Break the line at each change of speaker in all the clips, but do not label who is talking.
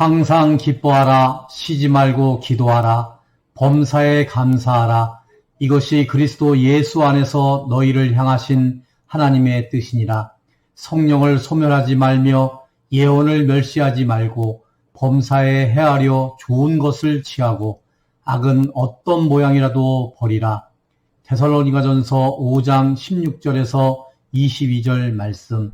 항상 기뻐하라, 쉬지 말고 기도하라, 범사에 감사하라. 이것이 그리스도 예수 안에서 너희를 향하신 하나님의 뜻이니라. 성령을 소멸하지 말며 예언을 멸시하지 말고 범사에 헤아려 좋은 것을 취하고 악은 어떤 모양이라도 버리라. 데살로니가전서 5장 16절에서 22절 말씀.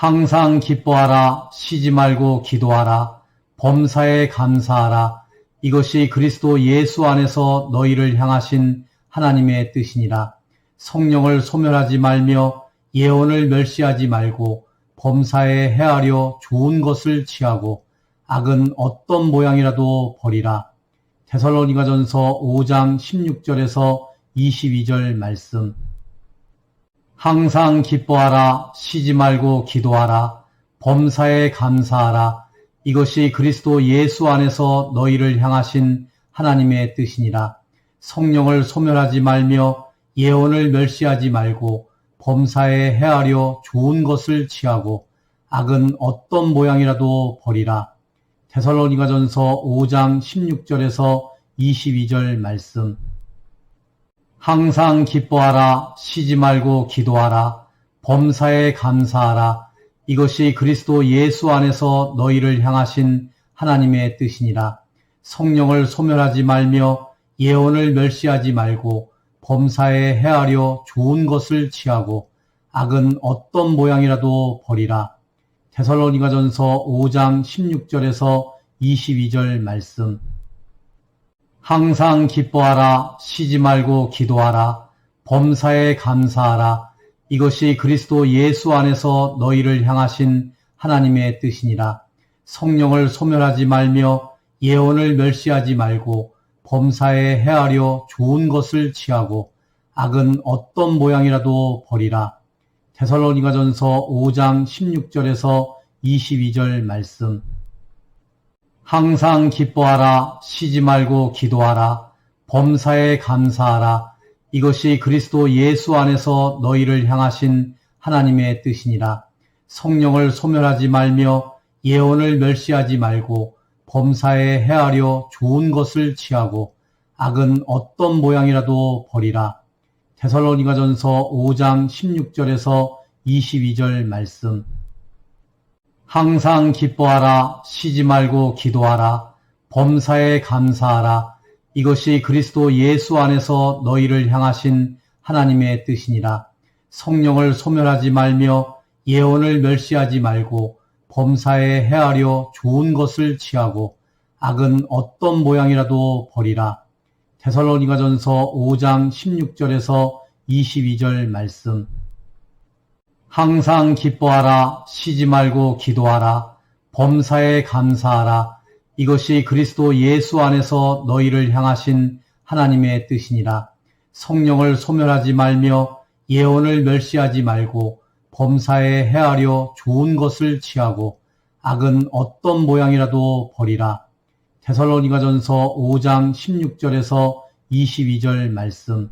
항상 기뻐하라, 쉬지 말고 기도하라, 범사에 감사하라. 이것이 그리스도 예수 안에서 너희를 향하신 하나님의 뜻이니라. 성령을 소멸하지 말며 예언을 멸시하지 말고 범사에 헤아려 좋은 것을 취하고 악은 어떤 모양이라도 버리라. 데살로니가전서 5장 16절에서 22절 말씀. 항상 기뻐하라, 쉬지 말고 기도하라, 범사에 감사하라. 이것이 그리스도 예수 안에서 너희를 향하신 하나님의 뜻이니라. 성령을 소멸하지 말며 예언을 멸시하지 말고 범사에 헤아려 좋은 것을 취하고 악은 어떤 모양이라도 버리라. 데살로니가전서 5장 16절에서 22절 말씀. 항상 기뻐하라, 쉬지 말고 기도하라, 범사에 감사하라. 이것이 그리스도 예수 안에서 너희를 향하신 하나님의 뜻이니라. 성령을 소멸하지 말며 예언을 멸시하지 말고 범사에 헤아려 좋은 것을 취하고 악은 어떤 모양이라도 버리라. 데살로니가전서 5장 16절에서 22절 말씀. 항상 기뻐하라, 쉬지 말고 기도하라, 범사에 감사하라. 이것이 그리스도 예수 안에서 너희를 향하신 하나님의 뜻이니라. 성령을 소멸하지 말며 예언을 멸시하지 말고 범사에 헤아려 좋은 것을 취하고 악은 어떤 모양이라도 버리라. 데살로니가전서 5장 16절에서 22절 말씀. 항상 기뻐하라, 쉬지 말고 기도하라, 범사에 감사하라. 이것이 그리스도 예수 안에서 너희를 향하신 하나님의 뜻이니라. 성령을 소멸하지 말며 예언을 멸시하지 말고 범사에 헤아려 좋은 것을 취하고 악은 어떤 모양이라도 버리라. 데살로니가전서 5장 16절에서 22절 말씀. 항상 기뻐하라, 쉬지 말고 기도하라, 범사에 감사하라. 이것이 그리스도 예수 안에서 너희를 향하신 하나님의 뜻이니라. 성령을 소멸하지 말며 예언을 멸시하지 말고 범사에 헤아려 좋은 것을 취하고 악은 어떤 모양이라도 버리라. 데살로니가전서 5장 16절에서 22절 말씀. 항상 기뻐하라, 쉬지 말고 기도하라, 범사에 감사하라. 이것이 그리스도 예수 안에서 너희를 향하신 하나님의 뜻이니라. 성령을 소멸하지 말며 예언을 멸시하지 말고 범사에 헤아려 좋은 것을 취하고 악은 어떤 모양이라도 버리라. 데살로니가전서 5장 16절에서 22절 말씀.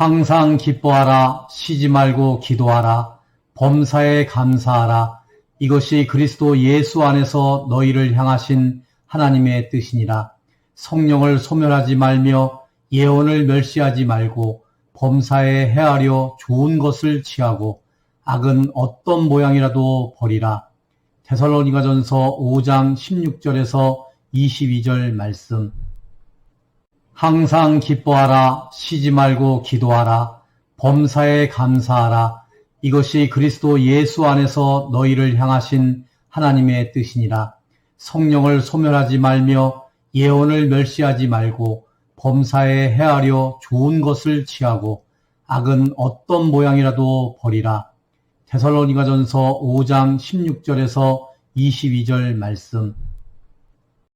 항상 기뻐하라, 쉬지 말고 기도하라, 범사에 감사하라. 이것이 그리스도 예수 안에서 너희를 향하신 하나님의 뜻이니라. 성령을 소멸하지 말며 예언을 멸시하지 말고 범사에 헤아려 좋은 것을 취하고 악은 어떤 모양이라도 버리라. 데살로니가전서 5장 16절에서 22절 말씀. 항상 기뻐하라, 쉬지 말고 기도하라, 범사에 감사하라. 이것이 그리스도 예수 안에서 너희를 향하신 하나님의 뜻이니라. 성령을 소멸하지 말며 예언을 멸시하지 말고 범사에 헤아려 좋은 것을 취하고 악은 어떤 모양이라도 버리라. 데살로니가전서 5장 16절에서 22절 말씀.